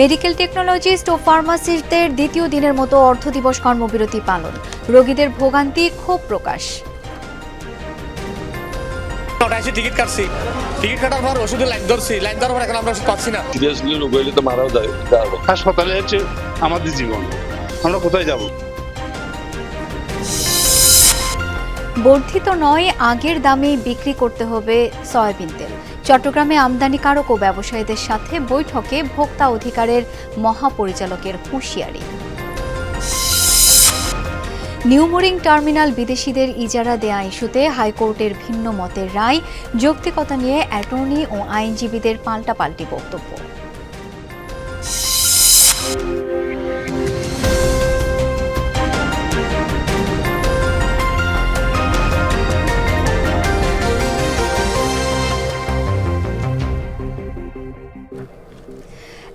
Medical technologist ও ফার্মাসিস্টদের দ্বিতীয় দিনের মতো অর্থ দিবস কর্মবিরতি পালন। রোগীদের ভোগান্তি ক্ষোভ প্রকাশ। টিকিট কাটছি। টিকিট কাটার পর ওষুধের লাইন ধরছি। লাইন ধরার পর এখন আমরা ওষুধ পাচ্ছি না। সিরিয়াসলি রোগ হইলে তো মারাও যায় হাসপাতালে হচ্ছে আমাদের জীবন। আমরা কোথায় যাব? বর্ধিত নয় আগের দামে বিক্রি করতে হবে সয়াবিন তেল। চট্টগ্রামে আমদানিকারক ও ব্যবসায়ীদের সাথে বৈঠকে ভোক্তা অধিকারের মহাপরিচালকের হুঁশিয়ারি। নিউমোরিং টার্মিনাল বিদেশিদের ইজারা দেয়া ইস্যুতে হাইকোর্টের ভিন্ন মতের রায়, যৌক্তিকতা নিয়ে অ্যাটর্নি ও আইনজীবীদের পাল্টাপাল্টি বক্তব্য।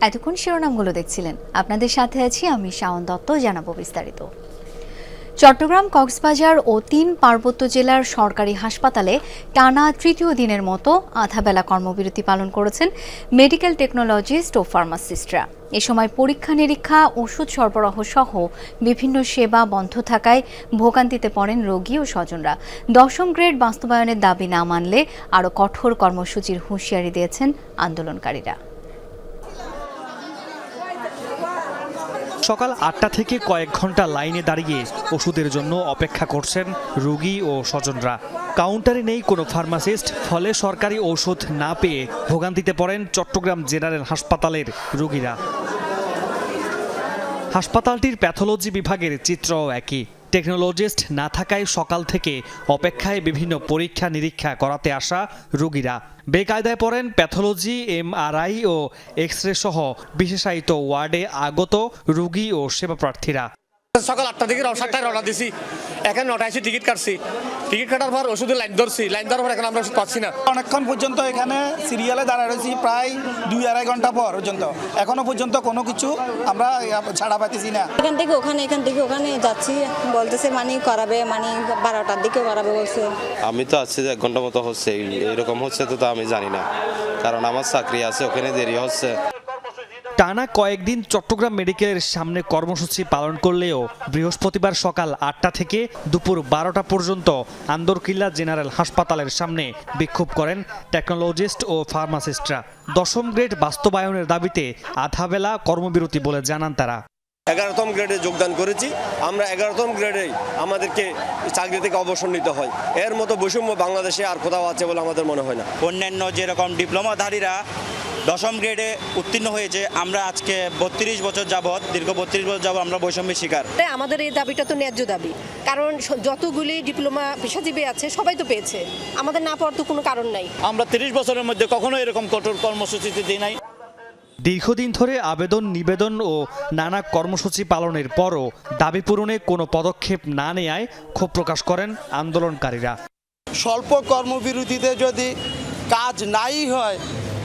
এতক্ষণ শিরোনামগুলো দেখছিলেন। আপনাদের সাথে আছি আমি শাওন দত্ত, জানাব বিস্তারিত। চট্টগ্রাম, কক্সবাজার ও তিন পার্বত্য জেলার সরকারি হাসপাতালে টানা তৃতীয় দিনের মতো আধাবেলা কর্মবিরতি পালন করেছেন মেডিকেল টেকনোলজিস্ট ও ফার্মাসিস্টরা। এ সময় পরীক্ষা নিরীক্ষা, ওষুধ সরবরাহ সহ বিভিন্ন সেবা বন্ধ থাকায় ভোগান্তিতে পড়েন রোগী ও স্বজনরা। দশম গ্রেড বাস্তবায়নের দাবি না মানলে আরও কঠোর কর্মসূচির হুঁশিয়ারি দিয়েছেন আন্দোলনকারীরা। সকাল আটটা থেকে কয়েক ঘণ্টা লাইনে দাঁড়িয়ে ওষুধের জন্য অপেক্ষা করছেন রুগী ও স্বজনরা। কাউন্টারে নেই কোনো ফার্মাসিস্ট, ফলে সরকারি ওষুধ না পেয়ে ভোগান্তিতে পড়েন চট্টগ্রাম জেনারেল হাসপাতালের রুগীরা। হাসপাতালটির প্যাথোলজি বিভাগের চিত্রও একই। টেকনোলজিস্ট না থাকায় সকাল থেকে অপেক্ষায় বিভিন্ন পরীক্ষা নিরীক্ষা করাতে আসা রোগীরা। বেকায়দায় পড়েন প্যাথোলজি, এমআরআই ও এক্স রে সহ বিশেষায়িত ওয়ার্ডে আগত রুগী ও সেবা প্রার্থীরা সকাল আটটা থেকে সাতটায় রওনা দিছি। এখন নটায় এসে টিকিট কাটছি। টিকিট কাটার পর ওষুধের লাইন ধরছি। লাইন ধরার পর এখন আমরা ওষুধ পাচ্ছি না। অনেকক্ষণ পর্যন্ত এখানে সিরিয়ালে দাঁড়ায় রয়েছি প্রায় দুই আড়াই ঘণ্টা পর পর্যন্ত। এখনও পর্যন্ত কোনো কিছু আমরা ছাড়া পাইতেছি না। এখান থেকে ওখানে এখান থেকে ওখানে যাচ্ছি। বলতেছে মানে করাবে মানে বারোটার দিকে করাবে বলছে। আমি তো আছি যে এক ঘণ্টা মতো হচ্ছে। এই- এরকম হচ্ছে তো তা আমি জানি না। কারণ আমার চাকরি আছে ওখানে দেরি হচ্ছে। টানা কয়েকদিন চট্টগ্রাম মেডিকেলের সামনে কর্মসূচি পালন করলেও বৃহস্পতিবার সকাল আটটা থেকে দুপুর বারোটা পর্যন্ত আন্দরকিল্লা জেনারেল হাসপাতালের সামনে বিক্ষোভ করেন টেকনোলজিস্ট ও ফার্মাসিস্টরা। দশম গ্রেড বাস্তবায়নের দাবিতে আধাবেলা কর্মবিরতি বলে জানান তারা। এগারোতম গ্রেডে যোগদান করেছি। আমরা এগারোতম গ্রেডেই আমাদেরকে চাকরি থেকে অবসর নিতে হয়। এর মতো বৈষম্য বাংলাদেশে আর কোথাও আছে বলে আমাদের মনে হয় না। অন্যান্য যেরকম ডিপ্লোমাধারীরা দশম গ্রেডে উত্তীর্ণ হয়েছে আমরা আজকে বত্রিশ বছর যাবৎ দীর্ঘ বত্রিশ বছর যাবৎ আমরা বৈষম্যের শিকার। তাই আমাদের এই দাবিটা তো ন্যায্য দাবি। কারণ যতগুলি ডিপ্লোমা পেশাজীবী আছে সবাই তো পেয়েছে। আমাদের না পাওয়ার তো কোনো কারণ নাই। আমরা তিরিশ বছরের মধ্যে কখনো এরকম কঠোর কর্মসূচিতে দিই নাই। দীর্ঘদিন ধরে আবেদন, নিবেদন ও নানা কর্মসূচি পালনের পরও দাবি পূরণে কোনো পদক্ষেপ না নেয়ায় ক্ষোভ প্রকাশ করেন আন্দোলনকারীরা। স্বল্প কর্মবিরতিতে যদি কাজ নাই হয়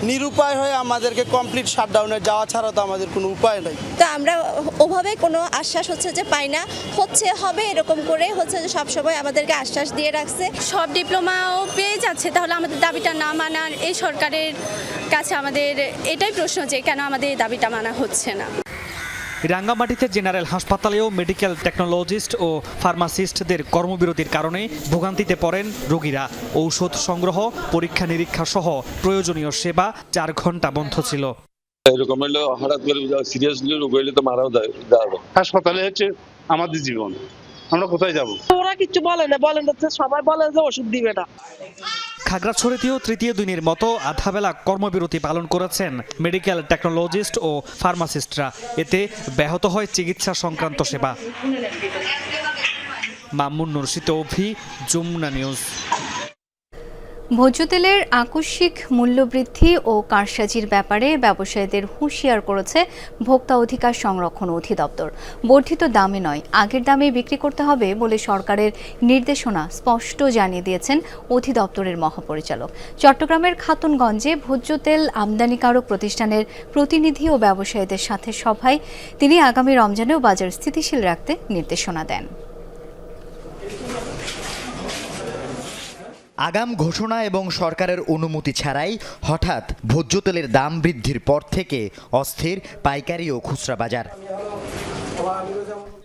নিরুপায় হয়ে আমাদেরকে কমপ্লিট শাটডাউনে যাওয়া ছাড়া তো আমাদের কোনো উপায় নেই। তো আমরা ওভাবে কোনো আশ্বাস হচ্ছে যে পাই না। হচ্ছে হবে এরকম করে হচ্ছে যে সবসময় আমাদেরকে আশ্বাস দিয়ে রাখছে। সব ডিপ্লোমাও পেয়ে যাচ্ছে তাহলে আমাদের দাবিটা না মানার এই সরকারের কাছে আমাদের এটাই প্রশ্ন যে কেন আমাদের এই দাবিটা মানা হচ্ছে না। রাঙ্গামাটিতে জেনারেল হাসপাতালেও মেডিকেল টেকনোলজিস্ট ও ফার্মাসিস্টদের কর্মবিরতির কারণে ভোগান্তিতে পড়েন রোগীরা। ঔষধ সংগ্রহ পরীক্ষা নিরীক্ষা সহ প্রয়োজনীয় সেবা চার ঘণ্টা বন্ধ ছিল। এরকম হইলে হঠাৎ করে সিরিয়াসলি রোগ হইলে তো মারাও যায় হাসপাতালে হচ্ছে আমাদের জীবন। আমরা কোথায় যাব? ওরা কিছু বলে না বলেন সবাই বলে যে ওষুধ দিবে না। খাগড়াছড়িতেও তৃতীয় দিনের মতো আধাবেলা কর্মবিরতি পালন করেছেন মেডিকেল টেকনোলজিস্ট ও ফার্মাসিস্টরা। এতে ব্যাহত হয় চিকিৎসা সংক্রান্ত সেবা। মামুন নুরশিত অভি, যমুনা নিউজ। ভোজ্য তেলের আকস্মিক মূল্যবৃদ্ধি ও কারসাজির ব্যাপারে ব্যবসায়ীদের হুঁশিয়ার করেছে ভোক্তা অধিকার সংরক্ষণ অধিদপ্তর। বর্ধিত দামে নয়, আগের দামে বিক্রি করতে হবে বলে সরকারের নির্দেশনা স্পষ্ট জানিয়ে দিয়েছেন অধিদপ্তরের মহাপরিচালক। চট্টগ্রামের খাতুনগঞ্জে ভোজ্য তেল আমদানিকারক প্রতিষ্ঠানের প্রতিনিধি ও ব্যবসায়ীদের সাথে সভায় তিনি আগামী রমজানেও বাজার স্থিতিশীল রাখতে নির্দেশনা দেন। আগাম ঘোষণা এবং সরকারের অনুমতি ছাড়াই হঠাৎ ভোজ্য তেলের দাম বৃদ্ধির পর থেকে অস্থির পাইকারি ও খুচরা বাজার।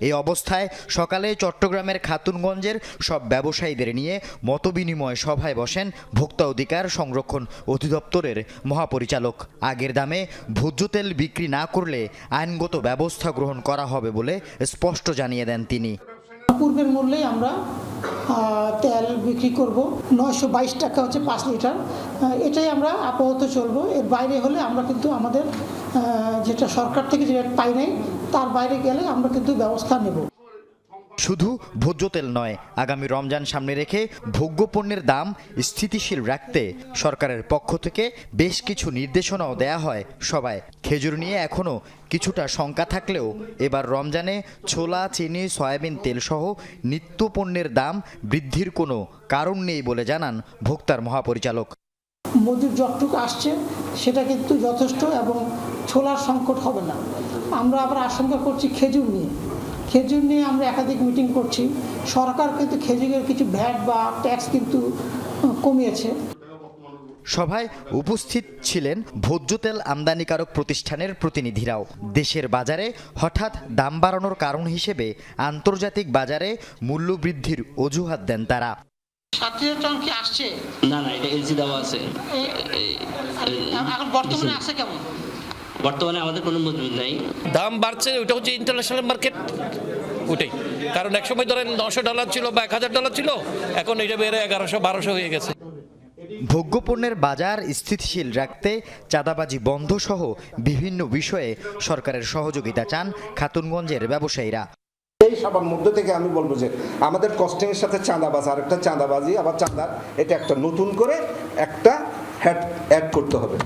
এই অবস্থায় সকালে চট্টগ্রামের খাতুনগঞ্জের সব ব্যবসায়ীদের নিয়ে মতবিনিময় সভায় বসেন ভোক্তা অধিকার সংরক্ষণ অধিদপ্তরের মহাপরিচালক। আগের দামে ভোজ্য তেল বিক্রি না করলে আইনগত ব্যবস্থা গ্রহণ করা হবে বলে স্পষ্ট জানিয়ে দেন তিনি। পূর্বের মূল্যেই আমরা তেল বিক্রি করব। নয়শো বাইশ টাকা হচ্ছে পাঁচ লিটার। এটাই আমরা আপাতত চলবো। এর বাইরে হলে আমরা কিন্তু আমাদের যেটা সরকার থেকে যে রেট পাই নাই, তার বাইরে গেলে আমরা কিন্তু ব্যবস্থা নেব। শুধু ভোজ্য তেল নয়, আগামী রমজান সামনে রেখে ভোগ্য পণ্যের দাম স্থিতিশীল রাখতে সরকারের পক্ষ থেকে বেশ কিছু নির্দেশনাও দেয়া হয় সবাই খেজুর নিয়ে এখনও কিছুটা শঙ্কা থাকলেও এবার রমজানে ছোলা, চিনি, সয়াবিন, তেলসহ নিত্য পণ্যের দাম বৃদ্ধির কোনো কারণ নেই বলে জানান ভোক্তার মহাপরিচালক। মজুর যতটুকু আসছে, সেটা কিন্তু যথেষ্ট এবং ছোলার সংকট হবে না। আমরা আবার আশঙ্কা করছি খেজুর নিয়ে। খেজুর নিয়ে আমরা একাধিক মিটিং করছি। সরকার কিন্তু খেজুরের কিছু ভ্যাট বা ট্যাক্স কিন্তু কমিয়েছে। সভায় উপস্থিত ছিলেন ভোজ্য তেল আমদানিকারক প্রতিষ্ঠানের প্রতিনিধিরাও। দেশের বাজারে হঠাৎ দাম বাড়ানোর কারণ হিসেবে আন্তর্জাতিক বাজারে মূল্য বৃদ্ধির অজুহাত দেন তারা। সাত হাজার টন কি আসছে? না না এটা এলসি দেওয়া আছে। এখন বর্তমানে আছে কেমন? বর্তমানে আমাদের কোনো মজুদ নাই। দাম বাড়ছে ওইটা হচ্ছে ইন্টারন্যাশনাল মার্কেট ওটাই কারণ এক সময় ধরেন নশো ডলার ছিল বা এক হাজার ডলার ছিল এখন এটা বেড়ে এগারোশো বারোশো হয়ে গেছে। ভোগ্যপণ্যের বাজার স্থিতিশীল রাখতে চাঁদাবাজি বন্ধ সহ বিভিন্ন বিষয়ে সরকারের সহযোগিতা চান খাতুনগঞ্জের ব্যবসায়ীরা। এই সবার মধ্যে থেকে আমি বলব যে আমাদের কস্টিং এর সাথে চাঁদাবাজ, আর একটা চাঁদাবাজি, আবার চাঁদা এটা একটা নতুন করে একটা হ্যাড অ্যাড করতে হবে।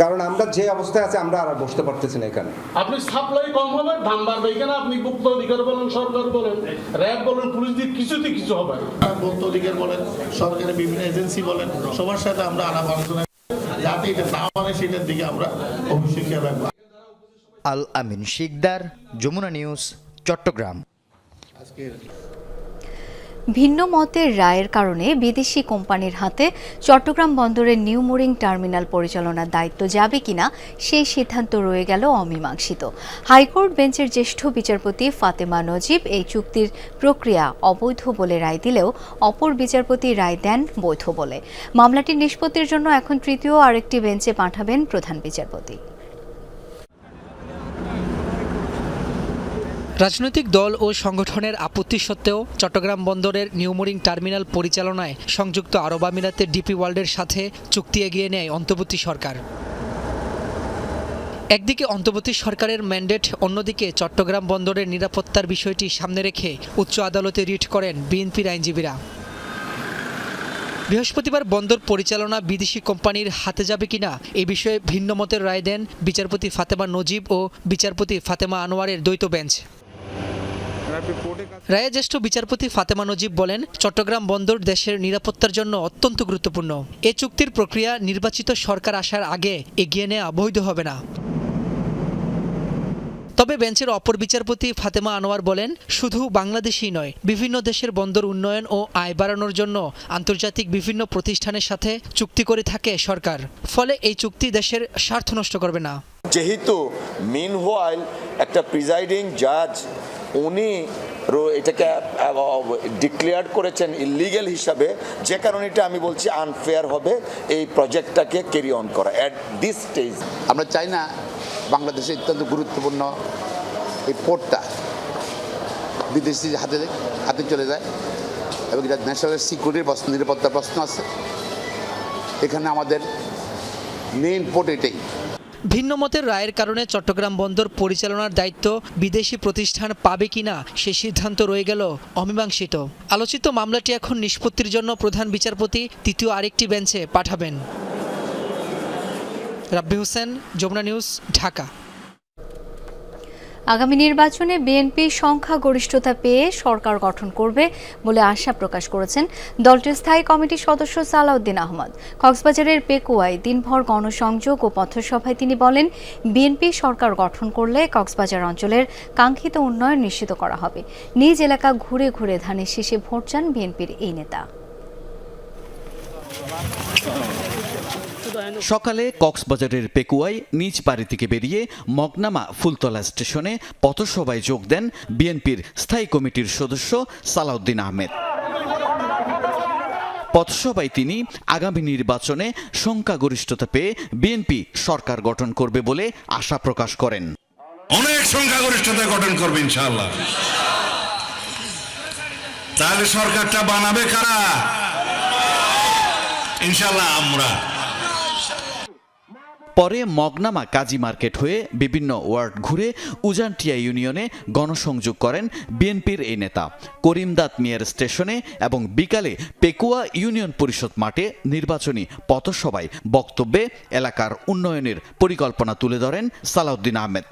কারণ আমরা যে অবস্থায় আছে আমরা আর বসতে পারতেছি না এখানে। আপনি সাপ্লাই কম হবে দাম বাড়বে। এখানে আপনি ভোক্তা অধিকার বলেন সরকার বলেন র্যাব বলেন পুলিশ দিয়ে কিছুতে কিছু হবে। ভোক্তা অধিকার বলেন সরকারের বিভিন্ন এজেন্সি বলেন সবার সাথে আমরা আলাপ আলোচনা যাতে এটা না মানে সেটার দিকে আমরা অবশ্যই খেয়াল রাখব। আল আমিন শিকদার যমুনা নিউজ চট্টগ্রাম। ভিন্ন মতের রায়ের কারণে বিদেশি কোম্পানির হাতে চট্টগ্রাম বন্দরের নিউ মোরিং টার্মিনাল পরিচালনার দায়িত্ব যাবে কিনা সেই সিদ্ধান্ত রয়ে গেল অমীমাংসিত। হাইকোর্ট বেঞ্চের জ্যেষ্ঠ বিচারপতি ফাতেমা নজিব এই চুক্তির প্রক্রিয়া অবৈধ বলে রায় দিলেও অপর বিচারপতি রায় দেন বৈধ বলে। মামলাটি নিষ্পত্তির জন্য এখন তৃতীয় আরেকটি বেঞ্চে পাঠাবেন প্রধান বিচারপতি। রাজনৈতিক দল ও সংগঠনের আপত্তি সত্ত্বেও চট্টগ্রাম বন্দরের নিউমোরিং টার্মিনাল পরিচালনায় সংযুক্ত আরব আমিরাতের ডিপি ওয়ার্ল্ডের সাথে চুক্তি এগিয়ে নেয় অন্তর্বর্তী সরকার। একদিকে অন্তর্বর্তী সরকারের ম্যান্ডেট, অন্যদিকে চট্টগ্রাম বন্দরের নিরাপত্তার বিষয়টি সামনে রেখে উচ্চ আদালতে রিট করেন বিএনপির আইনজীবীরা। বৃহস্পতিবার বন্দর পরিচালনা বিদেশি কোম্পানির হাতে যাবে কিনা এ বিষয়ে ভিন্ন মতের রায় দেন বিচারপতি ফাতেমা নজিব ও বিচারপতি ফাতেমা আনোয়ারের দ্বৈত বেঞ্চ। রায়ে জ্যেষ্ঠ বিচারপতি ফাতেমা নজিব বলেন, চট্টগ্রাম বন্দর দেশের নিরাপত্তার জন্য অত্যন্ত গুরুত্বপূর্ণ। এ চুক্তির প্রক্রিয়া নির্বাচিত সরকার আসার আগে এগিয়ে নেওয়া বৈধ হবে না। তবে বেঞ্চের অপর বিচারপতি ফাতেমা আনোয়ার বলেন, শুধু বাংলাদেশই নয়, বিভিন্ন দেশের বন্দর উন্নয়ন ও আয় বাড়ানোর জন্য আন্তর্জাতিক বিভিন্ন প্রতিষ্ঠানের সাথে চুক্তি করে থাকে সরকার। ফলে এই চুক্তি দেশের স্বার্থ নষ্ট করবে না। যেহেতু মিন একটা প্রিজাইডিং জাজ উনি এটাকে ডিক্লেয়ার করেছেন ইলিগেল হিসাবে, যে কারণে এটা আমি বলছি আনফেয়ার হবে এই প্রজেক্টটাকে ক্যারি অন করা অ্যাট দিস স্টেজ আমরা চাই না বাংলাদেশে অত্যন্ত গুরুত্বপূর্ণ এই পোর্টটা বিদেশি হাতে হাতে চলে যায় এবং এটা ন্যাশনাল সিকিউরিটির প্রশ্ন নিরাপত্তার প্রশ্ন আছে। এখানে আমাদের মেইন পোর্ট এটাই। ভিন্ন মতের রায়ের কারণে চট্টগ্রাম বন্দর পরিচালনার দায়িত্ব বিদেশি প্রতিষ্ঠান পাবে কিনা সে সিদ্ধান্ত রয়ে গেল অমীমাংসিত। আলোচিত মামলাটি এখন নিষ্পত্তির জন্য প্রধান বিচারপতি তৃতীয় আরেকটি বেঞ্চে পাঠাবেন। রাব্বি হোসেন, যমুনা নিউজ, ঢাকা। আগামী নির্বাচনে বিএনপি সংখ্যাগরিষ্ঠতা পেয়ে সরকার গঠন করবে বলে আশা প্রকাশ করেছেন দলটির স্থায়ী কমিটির সদস্য সালাউদ্দিন আহমদ। কক্সবাজারের পেকুয়ায় দিনভর গণসংযোগ ও পথসভায় তিনি বলেন, বিএনপি সরকার গঠন করলে কক্সবাজার অঞ্চলের কাঙ্ক্ষিত উন্নয়ন নিশ্চিত করা হবে। নিজ এলাকা ঘুরে ঘুরে ধানের শীষে ভোট চান বিএনপির এই নেতা। সকালে কক্সবাজারের পেকুয়ায় নিজ বাড়ি থেকে বেরিয়ে মগনামা ফুলতলা স্টেশনে পথসভায় যোগ দেন বিএনপির স্থায়ী কমিটির সদস্য সালাউদ্দিন আহমেদ। পথসভায় তিনি আগামী নির্বাচনে সংখ্যাগরিষ্ঠতা পেয়ে বিএনপি সরকার গঠন করবে বলে আশা প্রকাশ করেন। অনেক সংখ্যাগরিষ্ঠতা গঠন করবে ইনশাআল্লাহ। তাহলে সরকারটা বানাবে কারা? ইনশাআল্লাহ আমরা। পরে মগনামা কাজী মার্কেট হয়ে বিভিন্ন ওয়ার্ড ঘুরে উজানটিয়া ইউনিয়নে গণসংযোগ করেন বিএনপির এই নেতা। করিমদাত মিয়ার স্টেশনে এবং বিকালে পেকুয়া ইউনিয়ন পরিষদ মাঠে নির্বাচনী পথসভায় বক্তব্যে এলাকার উন্নয়নের পরিকল্পনা তুলে ধরেন সালাউদ্দিন আহমেদ।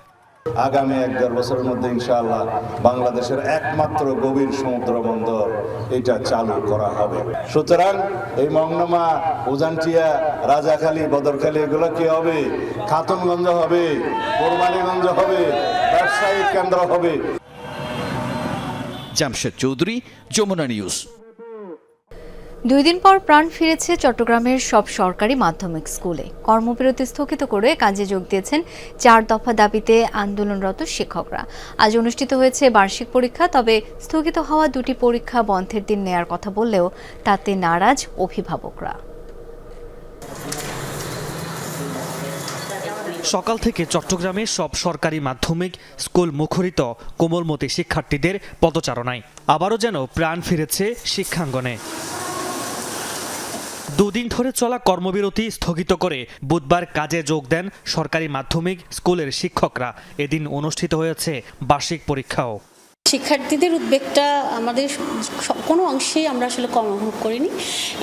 আগামী এক দেড় বছরের মধ্যে ইনশাআল্লাহ বাংলাদেশের একমাত্র গভীর সমুদ্র বন্দর এটা চালু করা হবে। সুতরাং এই মংনমা উজানটিয়া, রাজাখালী, বদরখালী, এগুলো কি হবে? খাতুনগঞ্জ হবে, কোরবানীগঞ্জ হবে, ব্যবসায়িক কেন্দ্র হবে। জামশেদ চৌধুরী, যমুনা নিউজ। দুই দিন পর প্রাণ ফিরেছে চট্টগ্রামের সব সরকারি মাধ্যমিক স্কুলে। কর্মবিরতি স্থগিত করে কাজে যোগ দিয়েছেন চার দফা দাবিতে আন্দোলনরত শিক্ষকরা। আজ অনুষ্ঠিত হয়েছে বার্ষিক পরীক্ষা, তবে স্থগিত হওয়া দুটি পরীক্ষা বন্ধের দিন নেয়ার কথা বললেও তাতে নারাজ অভিভাবকরা। সকাল থেকে চট্টগ্রামে সব সরকারি মাধ্যমিক স্কুল মুখরিত কোমলমতি শিক্ষার্থীদের পদচারণায়। আবারও যেন প্রাণ ফিরেছে শিক্ষাঙ্গনে। দুদিন ধরে চলা কর্মবিরতি স্থগিত করে বুধবার কাজে যোগ দেন সরকারি মাধ্যমিক স্কুলের শিক্ষকরা। এদিন অনুষ্ঠিত হয়েছে বার্ষিক পরীক্ষাও। শিক্ষার্থীদের উদ্বেগটা আমাদের কোনো অংশেই আমরা আসলে কম অনুভব করিনি।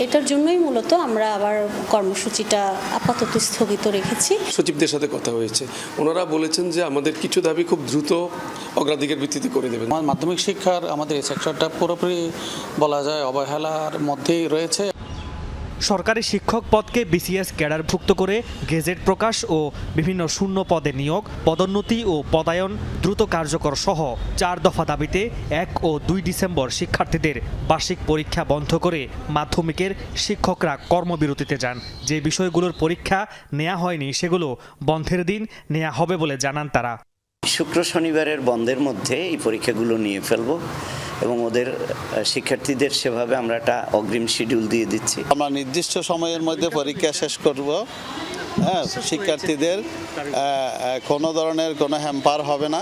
এটার জন্যই মূলত আমরা আবার কর্মসূচিটা আপাতত স্থগিত রেখেছি। সচিবদের সাথে কথা হয়েছে। ওনারা বলেছেন যে আমাদের কিছু দাবি খুব দ্রুত অগ্রাধিকার ভিত্তিতে করে দেবেন। মাধ্যমিক শিক্ষার আমাদের এই সেক্টরটা পুরোপুরি বলা যায় অবহেলার মধ্যেই রয়েছে। সরকারি শিক্ষক পদকে বিসিএস ক্যাডারভুক্ত করে গেজেট প্রকাশ ও বিভিন্ন শূন্য পদে নিয়োগ, পদোন্নতি ও পদায়ন দ্রুত কার্যকর সহ চার দফা দাবিতে এক ও দুই ডিসেম্বর শিক্ষার্থীদের বার্ষিক পরীক্ষা বন্ধ করে মাধ্যমিকের শিক্ষকরা কর্মবিরতিতে যান। যে বিষয়গুলোর পরীক্ষা নেওয়া হয়নি সেগুলো বন্ধের দিন নেওয়া হবে বলে জানান তারা। শুক্র শনিবারের বন্ধের মধ্যে এই পরীক্ষাগুলো নিয়ে ফেলব। এবং ওদের শিক্ষার্থীদের সেভাবে আমরা একটা অগ্রিম শিডিউল দিয়ে দিচ্ছি। আমরা নির্দিষ্ট সময়ের মধ্যে পরীক্ষা শেষ করব। হ্যাঁ শিক্ষার্থীদের কোনো ধরনের কোনো হ্যাম্পার হবে না।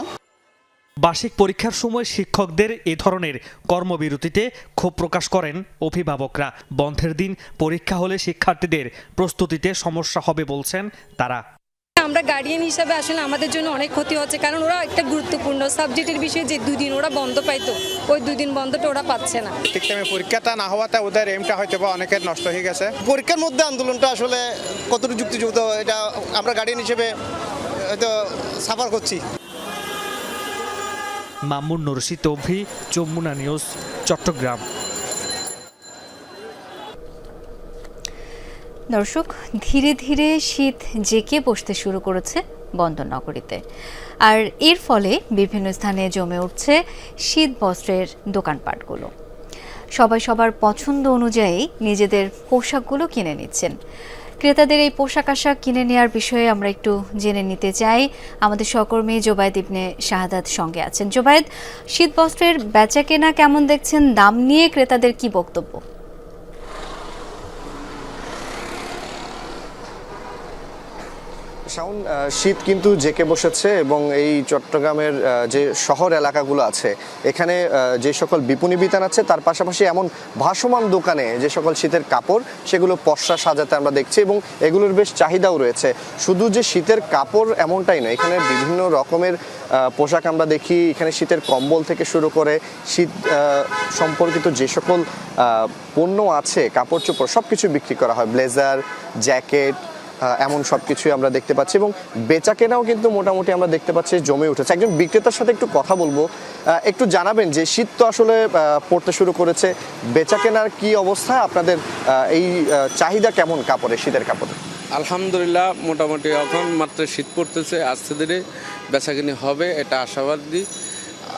বার্ষিক পরীক্ষার সময় শিক্ষকদের এ ধরনের কর্মবিরতিতে ক্ষোভ প্রকাশ করেন অভিভাবকরা। বন্ধের দিন পরীক্ষা হলে শিক্ষার্থীদের প্রস্তুতিতে সমস্যা হবে বলছেন তারা। আমরা গার্ডিয়ান হিসাবে আসলে আমাদের জন্য অনেক ক্ষতি হচ্ছে কারণ ওরা একটা গুরুত্বপূর্ণ সাবজেক্টের বিষয়ে যে দুই দিন ওরা বন্ধ পাইতো ওই দুই দিন বন্ধটা ওরা পাচ্ছে না। ঠিক টাইমে পরীক্ষাটা না হওয়াতে ওদের এমটা হয়তো বা অনেকের নষ্ট হয়ে গেছে। পরীক্ষার মধ্যে আন্দোলনটা আসলে কতটুকু যুক্তিযুক্ত এটা আমরা গার্ডিয়ান হিসেবে হয়তো সাফার করছি। মামুন নুরশি তভি যমুনা নিউজ চট্টগ্রাম। দর্শক, ধীরে ধীরে শীত জেকে বসতে শুরু করেছে বন্দরনগরীতে। আর এর ফলে বিভিন্ন স্থানে জমে উঠছে শীত বস্ত্রের দোকানপাটগুলো। সবাই সবার পছন্দ অনুযায়ী নিজেদের পোশাকগুলো কিনে নিচ্ছেন। ক্রেতাদের এই পোশাক আশাক কিনে নেওয়ার বিষয়ে আমরা একটু জেনে নিতে চাই। আমাদের সহকর্মী জোবায়দ ইবনে শাহাদাত সঙ্গে আছেন। জোবায়দ, শীত বস্ত্রের বেচা কেনা কেমন দেখছেন? দাম নিয়ে ক্রেতাদের কি বক্তব্য? শাওন শীত কিন্তু জেকে বসেছে এবং এই চট্টগ্রামের যে শহর এলাকাগুলো আছে, এখানে যে সকল বিপণী বিতান আছে, তার পাশাপাশি এমন ভাসমান দোকানে যে সকল শীতের কাপড়, সেগুলো পশরা সাজাতে আমরা দেখছি এবং এগুলোর বেশ চাহিদাও রয়েছে। শুধু যে শীতের কাপড় এমনটাই নয়, এখানে বিভিন্ন রকমের পোশাক আমরা দেখি, এখানে শীতের কম্বল থেকে শুরু করে শীত সম্পর্কিত যে সকল পণ্য আছে, কাপড় চোপড় সব কিছু বিক্রি করা হয়। ব্লেজার, জ্যাকেট এমন সব কিছুই আমরা দেখতে পাচ্ছি এবং বেচা কেনাও কিন্তু মোটামুটি আমরা দেখতে পাচ্ছি জমে উঠেছে। একজন বিক্রেতার সাথে একটু কথা বলব। একটু জানাবেন যে শীত তো আসলে পড়তে শুরু করেছে। বেচা কেনার কি অবস্থা? আপনাদের এই চাহিদা কেমন কাপড়ে, শীতের কাপড়ে? আলহামদুলিল্লাহ, মোটামুটি এখন মাত্র শীত পড়তেছে। আস্তে ধীরে বেচাকিনি হবে, এটা আশাবাদী।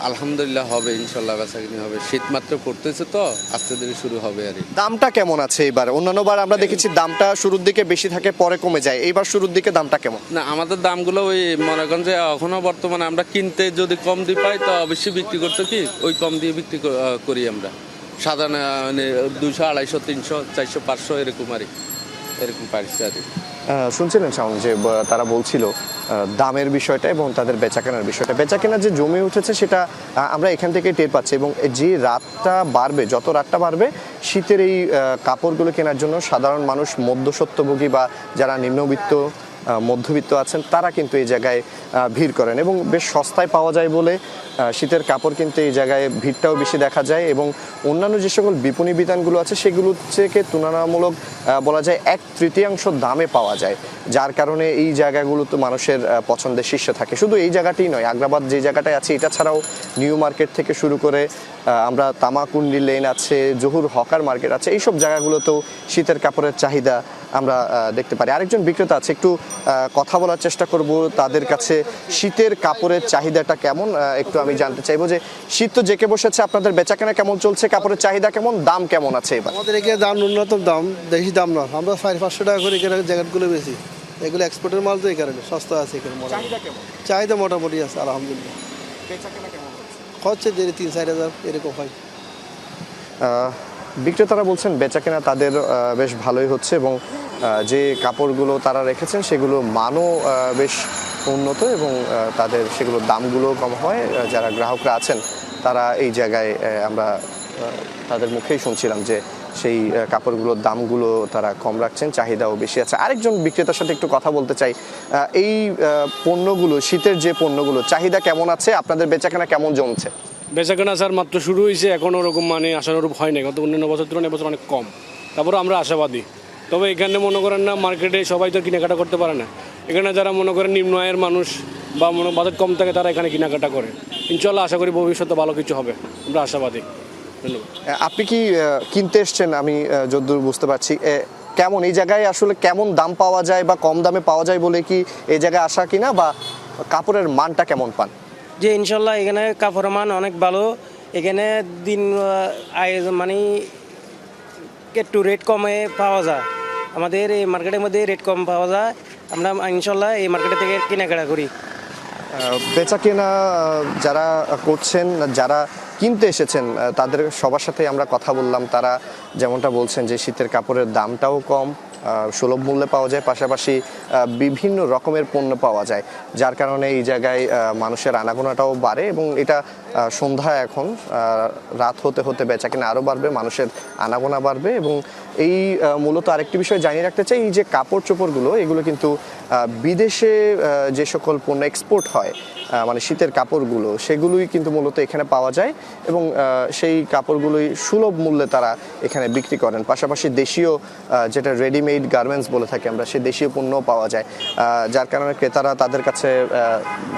আলহামদুলিল্লাহ হবে ইনশাল্লাহ বেচাকিনি হবে। শীত মাত্র পড়তেছে তো আস্তে ধীরে শুরু হবে আর। দামটা কেমন আছে এবার অন্যান্যবার আমরা দেখেছি দামটা শুরুর দিকে বেশি থাকে পরে কমে যায়। এইবার শুরুর দিকে দামটা কেমন? না আমাদের দামগুলো ওই মনে করেন যে এখনও বর্তমানে আমরা কিনতে যদি কম দিয়ে পাই তো অবশ্যই বিক্রি করতে কি? ওই কম দিয়ে বিক্রি করি আমরা। সাধারণ মানে দুশো আড়াইশো তিনশো চারশো পাঁচশো এরকম আর কি। এরকম শুনছিলেন শাওন যে তারা বলছিল দামের বিষয়টা এবং তাদের বেচাকেনার বিষয়টা। বেচাকেনা যে জমে উঠেছে সেটা আমরা এখান থেকে টের পাচ্ছি এবং যে রাতটা বাড়বে, যত রাতটা বাড়বে, শীতের এই কাপড়গুলো কেনার জন্য সাধারণ মানুষ মধ্যসত্ত্বভোগী বা যারা নিম্নবিত্ত মধ্যবিত্ত আছেন, তারা কিন্তু এই জায়গায় ভিড় করেন এবং বেশ সস্তায় পাওয়া যায় বলে শীতের কাপড় কিন্তু এই জায়গায় ভিড়টাও বেশি দেখা যায় এবং অন্যান্য যে সকল বিপণী বিধানগুলো আছে, সেগুলো থেকে তুলনামূলক বলা যায় এক তৃতীয়াংশ দামে পাওয়া যায়, যার কারণে এই জায়গাগুলো তো মানুষের পছন্দের শীর্ষে থাকে। শুধু এই জায়গাতেই নয়, আগ্রাবাদ যে জায়গাটায় আছে, এটা ছাড়াও নিউ মার্কেট থেকে শুরু করে আমরা তামাকুন্ডি লেন আছে জহুর হকার মার্কেট আছে এইসব জায়গাগুলোতেও শীতের কাপড়ের চাহিদা আমরা দেখতে পারি। আরেকজন বিক্রেতা আছে একটু কথা বলার চেষ্টা করব তাদের কাছে শীতের কাপড়ের চাহিদাটা কেমন একটু আমি জানতে চাইব যে শীত তো জেকে বসেছে আপনাদের বেচাকেনা কেমন চলছে কাপড়ের চাহিদা কেমন দাম কেমন আছে এবার? আমাদের এখানে দাম ন্যূনতম দাম বেশি দাম না। আমরা সাড়ে পাঁচশো টাকা করে এখানে জ্যাকেটগুলো বেশি এগুলো এক্সপোর্টের মাল তো এই কারণে সস্তা আছে এখানে চাহিদা মোটামুটি আছে আলহামদুলিল্লাহ। হচ্ছে দেড় তিন, চার হাজার এরকম হয়। বিক্রেতারা বলছেন, বেচা কেনা তাদের বেশ ভালোই হচ্ছে এবং যে কাপড়গুলো তারা রেখেছেন সেগুলো মানও বেশ উন্নত এবং তাদের সেগুলো দামগুলো কম হয়। যারা গ্রাহকরা আছেন, তারা এই জায়গায় আমরা তাদের মুখেই শুনছিলাম যে সেই কাপড়গুলোর দামগুলো তারা কম রাখছেন, চাহিদাও বেশি আছে। আরেকজন বিক্রেতার সাথে একটু কথা বলতে চাই। এই পণ্যগুলো, শীতের যে পণ্যগুলো, চাহিদা কেমন আছে? আপনাদের বেচাকেনা কেমন জমছে? বেচাকেনা স্যার, মাত্র শুরু হয়েছে এখনও ওরকম মানে আশানুরূপ হয় না গত অন্যান্য বছর তুলনায় এবছর অনেক কম। তারপরে আমরা আশাবাদী। তবে এখানে মনে করেন না, মার্কেটে সবাই তো কেনাকাটা করতে পারে না। এখানে যারা মনে করেন নিম্ন আয়ের মানুষ বা মনে বাজেট কম থাকে, তারা এখানে কেনাকাটা করে। ইনশাল্লাহ আশা করি ভবিষ্যতে ভালো কিছু হবে। আমরা আশাবাদী। আপনি কি কিনতে এসছেন? আমি যদ্দূর বুঝতে পারছি। কেমন এই জায়গায় আসলে কেমন দাম পাওয়া যায় বা কম দামে পাওয়া যায় বলে কি এই জায়গায় আসা কিনা বা কাপড়ের মানটা কেমন পান? যে ইনশাল্লাহ এখানে কাপড়ের মান অনেক ভালো। এখানে দিন মানে একটু রেট কমে পাওয়া যায়। আমাদের এই মার্কেটের মধ্যে রেট কম পাওয়া যায়। আমরা ইনশাল্লাহ এই মার্কেটে থেকে কেনাকাটা করি। বেচা কেনা যারা করছেন যারা কিনতে এসেছেন তাদের সবার সাথে আমরা কথা বললাম। তারা যেমনটা বলছেন যে শীতের কাপড়ের দামটাও কম সুলভ মূল্যে পাওয়া যায়, পাশাপাশি বিভিন্ন রকমের পণ্য পাওয়া যায়, যার কারণে এই জায়গায় মানুষের আনাগোনাটাও বাড়ে এবং এটা সন্ধ্যা এখন রাত হতে হতে বেচা কিনা আরও বাড়বে, মানুষের আনাগোনা বাড়বে এবং এই মূলত আরেকটি বিষয় জানিয়ে রাখতে চাই, এই যে কাপড় চোপড়গুলো এগুলো কিন্তু বিদেশে যে সকল পণ্য এক্সপোর্ট হয় মানে শীতের কাপড়গুলো, সেগুলোই কিন্তু মূলত এখানে পাওয়া যায়। এবং সেই কাপড়গুলোই সুলভ মূল্যে তারা এখানে বিক্রি করেন। পাশাপাশি দেশীয় যেটা রেডিমেড গার্মেন্টস বলে থাকি আমরা সেই দেশীয় পণ্যও পাওয়া যায়। যার কারণে ক্রেতারা তাদের কাছে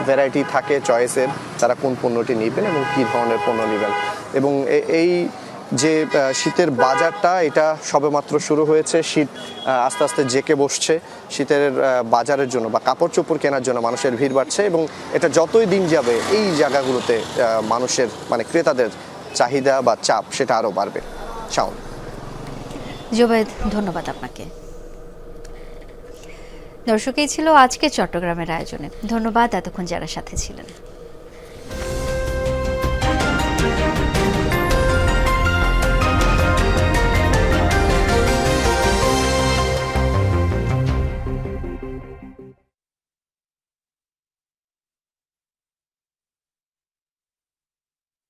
ভ্যারাইটি থাকে চয়েসের তারা কোন পণ্যটি নেবেন এবং কী ধরনের পণ্য নেবেন। এবং এই যে শীতের বাজারটা, এটা সবেমাত্র শুরু হয়েছে। শীত আস্তে আস্তে জেকে বসছে শীতের বাজারের জন্য বা কাপড় চোপড় কেনার জন্য মানুষের ভিড় বাড়ছে এবং এটা যতই দিন যাবে, এই জায়গাগুলোতে মানুষের মানে ক্রেতাদের চাহিদা বা চাপ সেটা আরও বাড়বে। শাওন। জোবেদ ধন্যবাদ আপনাকে। দর্শক, এই ছিল আজকে চট্টগ্রামের আয়োজনে। ধন্যবাদ, এতক্ষণ যারা সাথে ছিলেন।